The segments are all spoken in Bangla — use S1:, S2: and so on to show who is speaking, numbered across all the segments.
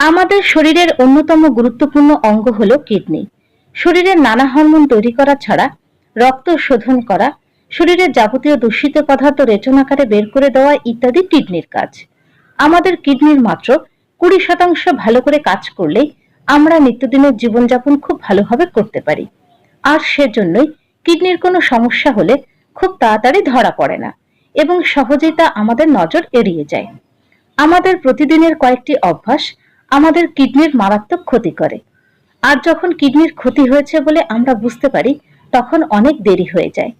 S1: আমাদের শরীরের অন্যতম গুরুত্বপূর্ণ অঙ্গ হল কিডনি। শরীরের নানা হরমোন তৈরি করা ছাড়া, রক্ত শোধন করা, শরীরের যাবতীয় দূষিত পদার্থ রেচনাকারে বের করে দেওয়া ইত্যাদি কিডনির কাজ। আমাদের কিডনির মাত্র কুড়ি শতাংশ ভালো করে কাজ করলেই আমরা নিত্যদিনের জীবনযাপন খুব ভালোভাবে করতে পারি। আর সেজন্যই কিডনির কোনো সমস্যা হলে খুব তাড়াতাড়ি ধরা পড়ে না। এবং সহজেই তা আমাদের নজর এড়িয়ে যায়। আমাদের প্রতিদিনের কয়েকটি অভ্যাস আমাদের কিডনির মারাত্মক ক্ষতি করে। আর যখন কিডনির ক্ষতি হয়েছে বলে আমরা বুঝতে পারি, তখন অনেক দেরি হয়ে যায়।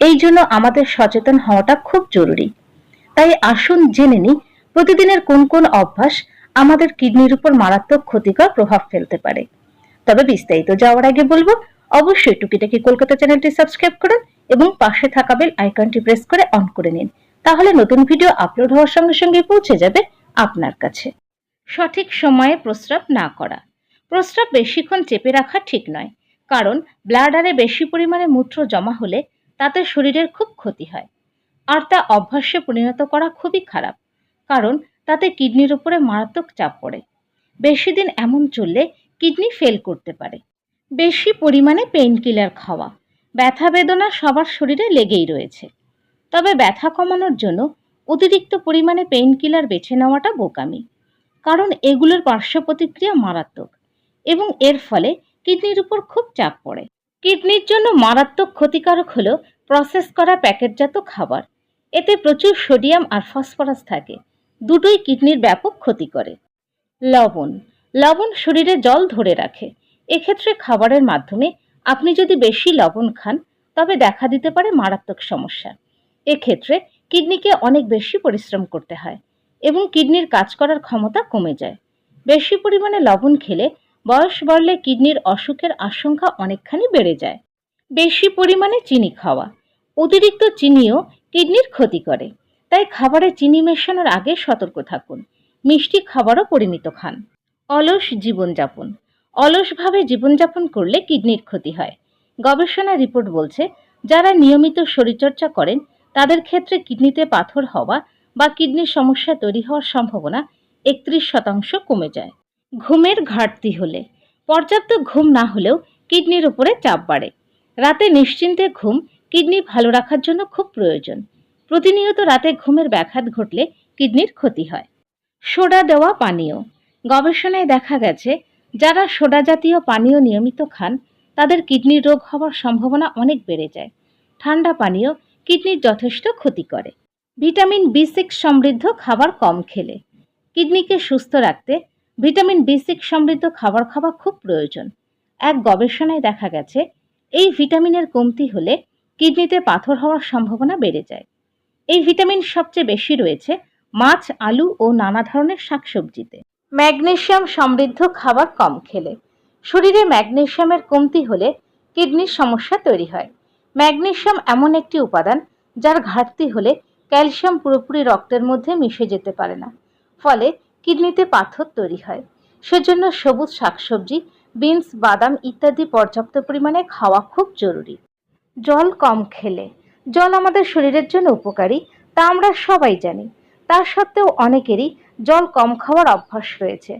S1: এই জন্য আমাদের সচেতন হওয়াটা খুব জরুরি। তাই আসুন জেনে নিই, প্রতিদিনের কোন কোন অভ্যাস আমাদের কিডনির উপর মারাত্মক ক্ষতিকর প্রভাব ফেলতে পারে। তবে বিস্তারিত যাওয়ার আগে বলব, অবশ্যই টুকিটাকি কলকাতা চ্যানেলটি সাবস্ক্রাইব করুন এবং পাশে থাকা বেল আইকনটি প্রেস করে অন করে নিন। তাহলে নতুন ভিডিও আপলোড হওয়ার সঙ্গে সঙ্গে পৌঁছে যাবে আপনার কাছে। সঠিক সময়ে প্রস্রাব না করা। প্রস্রাব বেশিক্ষণ চেপে রাখা ঠিক নয়, কারণ ব্লাডারে বেশি পরিমাণে মূত্র জমা হলে তাতে শরীরের খুব ক্ষতি হয়। আর তা অভ্যাসে পরিণত করা খুবই খারাপ, কারণ তাতে কিডনির উপরে মারাত্মক চাপ পড়ে। বেশি দিন এমন চললে কিডনি ফেল করতে পারে। বেশি পরিমাণে পেইন কিলার খাওয়া। ব্যথা বেদনা সবার শরীরে লেগেই রয়েছে। তবে ব্যথা কমানোর জন্য অতিরিক্ত পরিমাণে পেইন কিলার বেছে নেওয়াটা বোকামি। কারণ এগুলোর পার্শ্ব প্রতিক্রিয়া মারাত্মক এবং এর ফলে কিডনির উপর খুব চাপ পড়ে। কিডনির জন্য মারাত্মক ক্ষতিকারক হলো প্রসেস করা প্যাকেটজাত খাবার। এতে প্রচুর সোডিয়াম আর ফসফরাস থাকে। দুটোই কিডনির ব্যাপক ক্ষতি করে। লবণ। লবণ শরীরে জল ধরে রাখে। এক্ষেত্রে খাবারের মাধ্যমে আপনি যদি বেশি লবণ খান, তবে দেখা দিতে পারে মারাত্মক সমস্যা। এক্ষেত্রে কিডনিকে অনেক বেশি পরিশ্রম করতে হয় এবং কিডনির কাজ করার ক্ষমতা কমে যায়। বেশি পরিমাণে লবণ খেলে বয়স বাড়লে কিডনির অসুখের আশঙ্কা অনেকখানি বেড়ে যায়। বেশি পরিমাণে চিনি খাওয়া। অতিরিক্ত চিনিও কিডনির ক্ষতি করে। তাই খাবারে চিনি মেশানোর আগে সতর্ক থাকুন। মিষ্টি খাবারও পরিমিত খান। অলস জীবনযাপন। অলসভাবে জীবনযাপন করলে কিডনির ক্ষতি হয়। গবেষণা রিপোর্ট বলছে, যারা নিয়মিত শরীরচর্চা করেন, তাদের ক্ষেত্রে কিডনিতে পাথর হওয়া বা কিডনির সমস্যা তৈরি হওয়ার সম্ভাবনা একত্রিশ শতাংশ কমে যায়। ঘুমের ঘাটতি হলে, পর্যাপ্ত ঘুম না হলেও কিডনির উপরে চাপ বাড়ে। রাতে নিশ্চিন্তে ঘুম কিডনি ভালো রাখার জন্য খুব প্রয়োজন। প্রতিনিয়ত রাতে ঘুমের ব্যাঘাত ঘটলে কিডনির ক্ষতি হয়। সোডা দেওয়া পানীয়। গবেষণায় দেখা গেছে যারা সোডা জাতীয় পানীয় নিয়মিত খান, তাদের কিডনির রোগ হওয়ার সম্ভাবনা অনেক বেড়ে যায়। ঠান্ডা পানীয় কিডনির যথেষ্ট ক্ষতি করে। ভিটামিন বি সিক্স সমৃদ্ধ খাবার কম খেলে। কিডনিকে সুস্থ রাখতে ভিটামিন বি সিক্স সমৃদ্ধ খাবার খাওয়া খুব প্রয়োজন। এক গবেষণায় দেখা গেছে, এই ভিটামিনের কমতি হলে কিডনিতে পাথর হওয়ার সম্ভাবনা বেড়ে যায়। এই ভিটামিন সবচেয়ে বেশি রয়েছে মাছ, আলু ও নানা ধরনের শাকসবজিতে। ম্যাগনেসিয়াম সমৃদ্ধ খাবার কম খেলে। শরীরে ম্যাগনেসিয়ামের কমতি হলে কিডনির সমস্যা তৈরি হয়। ম্যাগনেসিয়াম এমন একটি উপাদান যার ঘাটতি হলে ক্যালসিয়াম পুরোপুরি রক্তের মধ্যে মিশে যেতে পারে না। ফলে কিডনিতে পাথর তৈরি হয়। সেজন্য সবুজ শাকসবজি, বিনস, বাদাম ইত্যাদি পর্যাপ্ত পরিমাণে খাওয়া খুব জরুরি। জল কম খেলে। জল আমাদের শরীরের জন্য উপকারী, তা আমরা সবাই জানি। তা সত্ত্বেও অনেকেরই জল কম খাওয়ার অভ্যাস রয়েছে,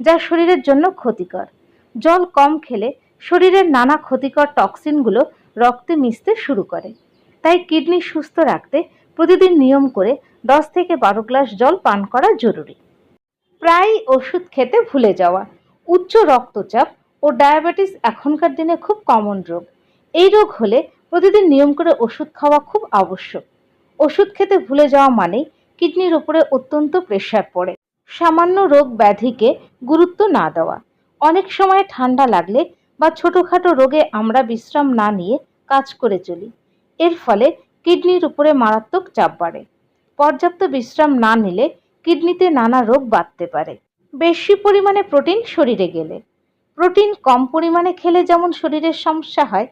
S1: যা শরীরের জন্য ক্ষতিকর। জল কম খেলে শরীরের নানা ক্ষতিকর টক্সিনগুলো রক্তে মিশতে শুরু করে। তাই কিডনি সুস্থ রাখতে প্রতিদিন নিয়ম করে দশ থেকে বারো গ্লাস জল পান করা জরুরি। প্রায় ওষুধ খেতে ভুলে যাওয়া, উচ্চ রক্তচাপ ও ডায়াবেটিস এখনকার দিনে খুব কমন রোগ। এই রোগ হলে প্রতিদিন নিয়ম করে ওষুধ খাওয়া খুব আবশ্যক। ওষুধ খেতে ভুলে যাওয়া মানেই কিডনির উপরে অত্যন্ত প্রেশার পড়ে। সামান্য রোগ ব্যাধিকে গুরুত্ব না দেওয়া। অনেক সময় ঠান্ডা লাগলে বা ছোটোখাটো রোগে আমরা বিশ্রাম না নিয়ে কাজ করে চলি। এর ফলে কিডনির উপরে মারাত্মক চাপ বাড়ে। পর্যাপ্ত বিশ্রাম না নিলে কিডনিতে নানা রোগ বাড়তে পারে। বেশি পরিমাণে প্রোটিন শরীরে গেলে। প্রোটিন কম পরিমাণে খেলে যেমন শরীরের সমস্যা হয়,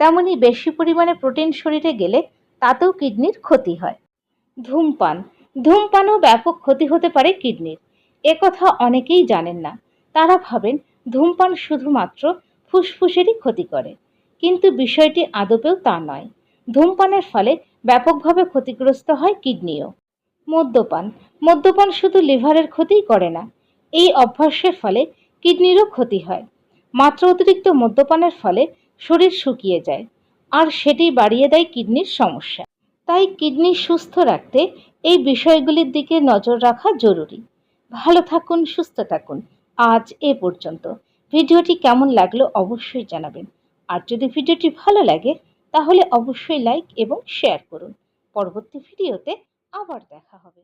S1: তেমনি বেশি পরিমাণে প্রোটিন শরীরে গেলে তাতেও কিডনির ক্ষতি হয়। ধূমপান ধূমপানও ব্যাপক ক্ষতি হতে পারে কিডনির। একথা অনেকেই জানেন না। তারা ভাবেন, ধূমপান শুধুমাত্র ফুসফুসেরই ক্ষতি করে। কিন্তু বিষয়টি আদপেও তা নয়। ধূমপানের ফলে ব্যাপকভাবে ক্ষতিগ্রস্ত হয় কিডনিও। মদ্যপান। মদ্যপান শুধু লিভারের ক্ষতিই করে না। এই অভ্যাসের ফলে কিডনিরও ক্ষতি হয়। মাত্র অতিরিক্ত মদ্যপানের ফলে শরীর শুকিয়ে যায়। আর সেটি বাড়িয়ে দেয় কিডনির সমস্যা। তাই কিডনি সুস্থ রাখতে এই বিষয়গুলির দিকে নজর রাখা জরুরি। ভালো থাকুন, সুস্থ থাকুন। আজ এ পর্যন্ত। ভিডিওটি কেমন লাগল অবশ্যই জানাবেন। আর যদি ভিডিওটি ভালো লাগে, তাহলে অবশ্যই লাইক এবং শেয়ার করুন। পরবর্তী ভিডিওতে আবার দেখা হবে।